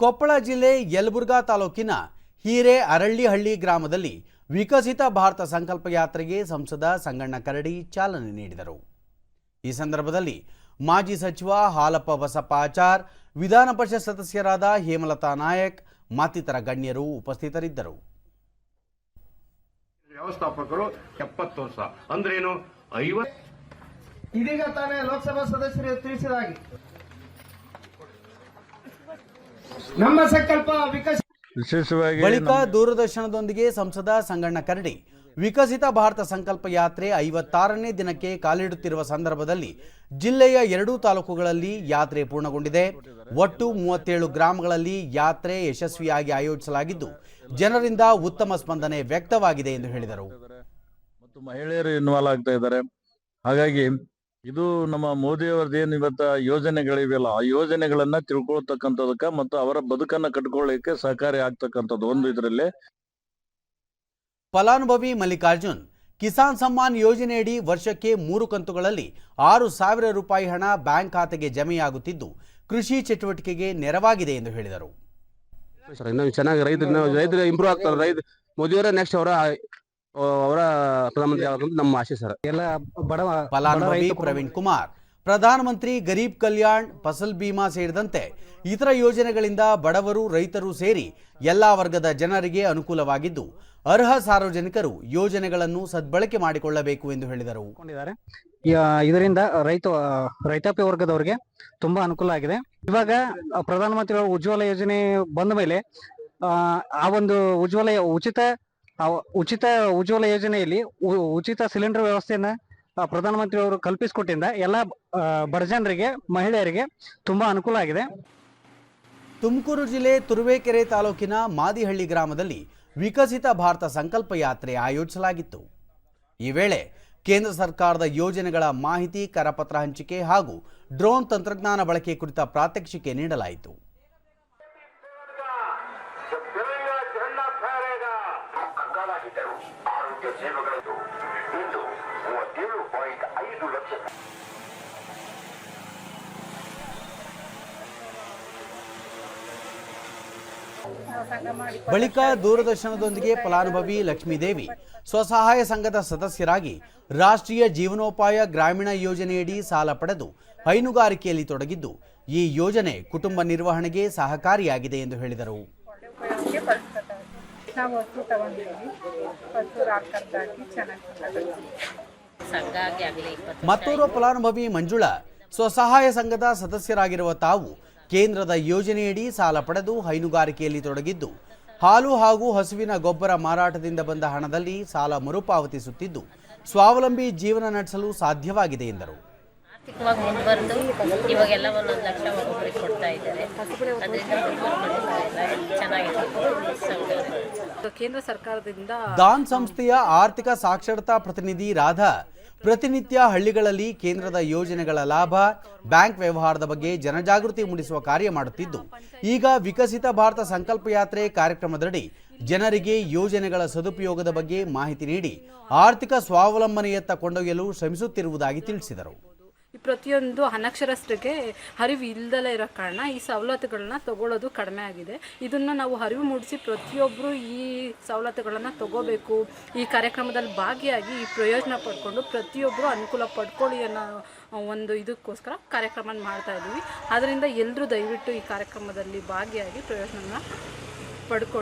ಕೊಪ್ಪಳ ಜಿಲ್ಲೆ ಯಲಬುರ್ಗಾ ತಾಲೂಕಿನ ಹೀರೆ ಅರಳ್ಳಿಹಳ್ಳಿ ಗ್ರಾಮದಲ್ಲಿ ವಿಕಸಿತ ಭಾರತ ಸಂಕಲ್ಪ ಯಾತ್ರೆಗೆ ಸಂಸದ ಸಂಗಣ್ಣ ಕರಡಿ ಚಾಲನೆ ನೀಡಿದರು. ಈ ಸಂದರ್ಭದಲ್ಲಿ ಮಾಜಿ ಸಚಿವ ಹಾಲಪ್ಪ ಬಸಪ್ಪ ಆಚಾರ್ ವಿಧಾನ ಪರಿಷತ್ ಸದಸ್ಯರಾದ ಹೇಮಲತಾ ನಾಯಕ್ ಮತ್ತಿತರ ಗಣ್ಯರು ಉಪಸ್ಥಿತರಿದ್ದರು. ವ್ಯವಸ್ಥಾಪಕರು ಎಪ್ಪತ್ತು ವರ್ಷ ಅಂದ್ರೇನು ಐವತ್ತು ಇದೀಗ ತಾನೇ ಲೋಕಸಭಾ ಸದಸ್ಯರು ತಿಳಿಸಿದ ಹಾಗೆ ನಮ್ಮ ಸಂಕಲ್ಪ ವಿಕಸ ವಿಶೇಷವಾಗಿ ಬಳಿಕ ದೂರದರ್ಶನದೊಂದಿಗೆ ಸಂಸದ ಸಂಗಣ್ಣ ಕರಡಿ. ವಿಕಸಿತ ಭಾರತ ಸಂಕಲ್ಪ ಯಾತ್ರೆ ಐವತ್ತಾರನೇ ದಿನಕ್ಕೆ ಕಾಲಿಡುತ್ತಿರುವ ಸಂದರ್ಭದಲ್ಲಿ ಜಿಲ್ಲೆಯ ಎರಡೂ ತಾಲೂಕುಗಳಲ್ಲಿ ಯಾತ್ರೆ ಪೂರ್ಣಗೊಂಡಿದೆ. ಒಟ್ಟು ಮೂವತ್ತೇಳು ಗ್ರಾಮಗಳಲ್ಲಿ ಯಾತ್ರೆ ಯಶಸ್ವಿಯಾಗಿ ಆಯೋಜಿಸಲಾಗಿದ್ದು ಜನರಿಂದ ಉತ್ತಮ ಸ್ಪಂದನೆ ವ್ಯಕ್ತವಾಗಿದೆ ಎಂದು ಹೇಳಿದರು. ಮತ್ತು ಮಹಿಳೆಯರು ಇನ್ವಾಲ್ವ್ ಆಗ್ತಾ ಇದ್ದಾರೆ. ಹಾಗಾಗಿ ಇದು ನಮ್ಮ ಮೋದಿಯವರದ್ದು ಏನು ಇವತ್ತ ಯೋಜನೆಗಳಿವೆಯಲ್ಲ ಆ ಯೋಜನೆಗಳನ್ನ ತಿಳ್ಕೊಳ್ತಕ್ಕಂಥದಕ್ಕ ಮತ್ತು ಅವರ ಬದುಕನ್ನ ಕಟ್ಕೊಳ್ಳಿಕ್ಕೆ ಸಹಕಾರಿ ಆಗ್ತಕ್ಕಂಥದ್ದು ಒಂದು ಇದರಲ್ಲಿ. ಫಲಾನುಭವಿ ಮಲ್ಲಿಕಾರ್ಜುನ್ ಕಿಸಾನ್ ಸಮ್ಮಾನ್ ಯೋಜನೆಯಡಿ ವರ್ಷಕ್ಕೆ ಮೂರು ಕಂತುಗಳಲ್ಲಿ ಆರು ಸಾವಿರ ರೂಪಾಯಿ ಹಣ ಬ್ಯಾಂಕ್ ಖಾತೆಗೆ ಜಮೆಯಾಗುತ್ತಿದ್ದು ಕೃಷಿ ಚಟುವಟಿಕೆಗೆ ನೆರವಾಗಿದೆ ಎಂದು ಹೇಳಿದರು. ಸರ್ ಇನ್ನು ಚೆನ್ನಾಗಿ ರೈತರು ರೈತರು ಇಂಪ್ರೂವ್ ಆಗ್ತಾರೆ ರೈತ ಮೋದಿಯವರ ನೆಕ್ಸ್ಟ್ ಅವರ ಅವರ ಪ್ರಧಾನಮಂತ್ರಿ ನಮ್ಮ ಆಸೆ ಸರ್. ಎಲ್ಲ ಬಡವ ಫಲಾನುಭವಿ ಪ್ರವೀಣ್ ಕುಮಾರ್ ಪ್ರಧಾನಮಂತ್ರಿ ಗರೀಬ್ ಕಲ್ಯಾಣ್ ಫಸಲ್ ಬಿಮಾ ಸೇರಿದಂತೆ ಇತರ ಯೋಜನೆಗಳಿಂದ ಬಡವರು ರೈತರು ಸೇರಿ ಎಲ್ಲಾ ವರ್ಗದ ಜನರಿಗೆ ಅನುಕೂಲವಾಗಿದ್ದು ಅರ್ಹ ಸಾರ್ವಜನಿಕರು ಯೋಜನೆಗಳನ್ನು ಸದ್ಬಳಕೆ ಮಾಡಿಕೊಳ್ಳಬೇಕು ಎಂದು ಹೇಳಿದರು. ಇದರಿಂದ ರೈತ ರೈತಾಪಿ ವರ್ಗದವರಿಗೆ ತುಂಬಾ ಅನುಕೂಲ ಆಗಿದೆ. ಇವಾಗ ಪ್ರಧಾನಮಂತ್ರಿ ಪ್ರಧಾನಮಂತ್ರಿಗಳ ಉಜ್ವಲ ಯೋಜನೆ ಬಂದ ಮೇಲೆ ಆ, ಆ ಒಂದು ಉಜ್ವಲ ಉಚಿತ ಉಚಿತ ಉಜ್ವಲ ಯೋಜನೆಯಲ್ಲಿ ಉ- ಉಚಿತ ಸಿಲಿಂಡರ್ ವ್ಯವಸ್ಥೆಯನ್ನ ಪ್ರಧಾನಮಂತ್ರಿ ಅವರು ಕಲ್ಪಿಸಿಕೊಟ್ಟಿಂದ ಎಲ್ಲ ಬಡಜನರಿಗೆ ಬಡ ಜನರಿಗೆ ಮಹಿಳೆಯರಿಗೆ ತುಂಬಾ ಅನುಕೂಲ ಆಗಿದೆ. ತುಮಕೂರು ಜಿಲ್ಲೆ ತುರುವೇಕೆರೆ ತಾಲೂಕಿನ ಮಾದಿಹಳ್ಳಿ ಗ್ರಾಮದಲ್ಲಿ ವಿಕಸಿತ ಭಾರತ ಸಂಕಲ್ಪ ಯಾತ್ರೆ ಆಯೋಜಿಸಲಾಗಿತ್ತು. ಈ ವೇಳೆ ಕೇಂದ್ರ ಸರ್ಕಾರದ ಯೋಜನೆಗಳ ಮಾಹಿತಿ ಕರಪತ್ರ ಹಂಚಿಕೆ ಹಾಗೂ ಡ್ರೋನ್ ತಂತ್ರಜ್ಞಾನ ಬಳಕೆ ಕುರಿತ ಪ್ರಾತ್ಯಕ್ಷಿಕೆ ನೀಡಲಾಯಿತು. ಕಂಗಾಲಾಗಿದ್ದರು ಆರೋಗ್ಯ ಸೇವೆಗಳನ್ನು ಇಂದು ಮೂವತ್ತೇಳು ಪಾಯಿಂಟ್ ಐದು ಲಕ್ಷ ಬಳಿಕ ದೂರದರ್ಶನದೊಂದಿಗೆ ಫಲಾನುಭವಿ ಲಕ್ಷ್ಮೀದೇವಿ, ಸ್ವಸಹಾಯ ಸಂಘದ ಸದಸ್ಯರಾಗಿ ರಾಷ್ಟ್ರೀಯ ಜೀವನೋಪಾಯ ಗ್ರಾಮೀಣ ಯೋಜನೆಯಡಿ ಸಾಲ ಪಡೆದು ಹೈನುಗಾರಿಕೆಯಲ್ಲಿ ತೊಡಗಿದ್ದು, ಈ ಯೋಜನೆ ಕುಟುಂಬ ನಿರ್ವಹಣೆಗೆ ಸಹಕಾರಿಯಾಗಿದೆ ಎಂದು ಹೇಳಿದರು. ನಾವು ಹಸು ತಗೊಂಡಿದ್ದೀವಿ ಹಸು ಹಾಕಿ ಚೆನ್ನಾಗಿ ಇಪ್ಪತ್ತು ಫಲಾನುಭವಿ ಮಂಜುಳಾ ಸ್ವಸಹಾಯ ಸಂಘದ ಸದಸ್ಯರಾಗಿರುವ ತಾವು ಕೇಂದ್ರದ ಯೋಜನೆಯಡಿ ಸಾಲ ಪಡೆದು ಹೈನುಗಾರಿಕೆಯಲ್ಲಿ ತೊಡಗಿದ್ದು ಹಾಲು ಹಾಗೂ ಹಸುವಿನ ಗೊಬ್ಬರ ಮಾರಾಟದಿಂದ ಬಂದ ಹಣದಲ್ಲಿ ಸಾಲ ಮರುಪಾವತಿಸುತ್ತಿದ್ದು ಸ್ವಾವಲಂಬಿ ಜೀವನ ನಡೆಸಲು ಸಾಧ್ಯವಾಗಿದೆ ಎಂದರು. ಆರ್ಥಿಕವಾಗಿ ಮುಂದುವರೆದು ಇವಾಗೆಲ್ಲ ಒಂದೊಂದು ಲಕ್ಷ ಒಬ್ಬೊಬ್ಬರಿಗೆ ಕೊಡ್ತಾ ಇದ್ದಾರೆ. ಅದರಿಂದ ತುಂಬ ಚೆನ್ನಾಗಿದೆ. ಕೇಂದ್ರ ಸರ್ಕಾರದಿಂದ ದಾನ್ ಸಂಸ್ಥೆಯ ಆರ್ಥಿಕ ಸಾಕ್ಷರತಾ ಪ್ರತಿನಿಧಿ ರಾಧಾ ಪ್ರತಿನಿತ್ಯ ಹಳ್ಳಿಗಳಲ್ಲಿ ಕೇಂದ್ರದ ಯೋಜನೆಗಳ ಲಾಭ ಬ್ಯಾಂಕ್ ವ್ಯವಹಾರದ ಬಗ್ಗೆ ಜನಜಾಗೃತಿ ಮೂಡಿಸುವ ಕಾರ್ಯ ಮಾಡುತ್ತಿದ್ದು ಈಗ ವಿಕಸಿತ ಭಾರತ ಸಂಕಲ್ಪ ಯಾತ್ರೆ ಕಾರ್ಯಕ್ರಮದಡಿ ಜನರಿಗೆ ಯೋಜನೆಗಳ ಸದುಪಯೋಗದ ಬಗ್ಗೆ ಮಾಹಿತಿ ನೀಡಿ ಆರ್ಥಿಕ ಸ್ವಾವಲಂಬನೆಯತ್ತ ಕೊಂಡೊಯ್ಯಲು ಶ್ರಮಿಸುತ್ತಿರುವುದಾಗಿ ತಿಳಿಸಿದರು. ಪ್ರತಿಯೊಂದು ಅನಕ್ಷರಸ್ಥರಿಗೆ ಅರಿವು ಇಲ್ದಲೇ ಇರೋ ಕಾರಣ ಈ ಸವಲತ್ತುಗಳನ್ನ ತಗೊಳ್ಳೋದು ಕಡಿಮೆ ಆಗಿದೆ. ಇದನ್ನು ನಾವು ಅರಿವು ಮೂಡಿಸಿ ಪ್ರತಿಯೊಬ್ಬರು ಈ ಸವಲತ್ತುಗಳನ್ನು ತಗೋಬೇಕು. ಈ ಕಾರ್ಯಕ್ರಮದಲ್ಲಿ ಭಾಗಿಯಾಗಿ ಈ ಪ್ರಯೋಜನ ಪಡ್ಕೊಂಡು ಪ್ರತಿಯೊಬ್ಬರು ಅನುಕೂಲ ಪಡ್ಕೊಳ್ಳಿ ಅನ್ನೋ ಒಂದು ಇದಕ್ಕೋಸ್ಕರ ಕಾರ್ಯಕ್ರಮ ಮಾಡ್ತಾ ಇದ್ದೀವಿ. ಆದ್ದರಿಂದ ಎಲ್ಲರೂ ದಯವಿಟ್ಟು ಈ ಕಾರ್ಯಕ್ರಮದಲ್ಲಿ ಭಾಗಿಯಾಗಿ ಪ್ರಯೋಜನ ಪಡ್ಕೊಳ್ಳಿ.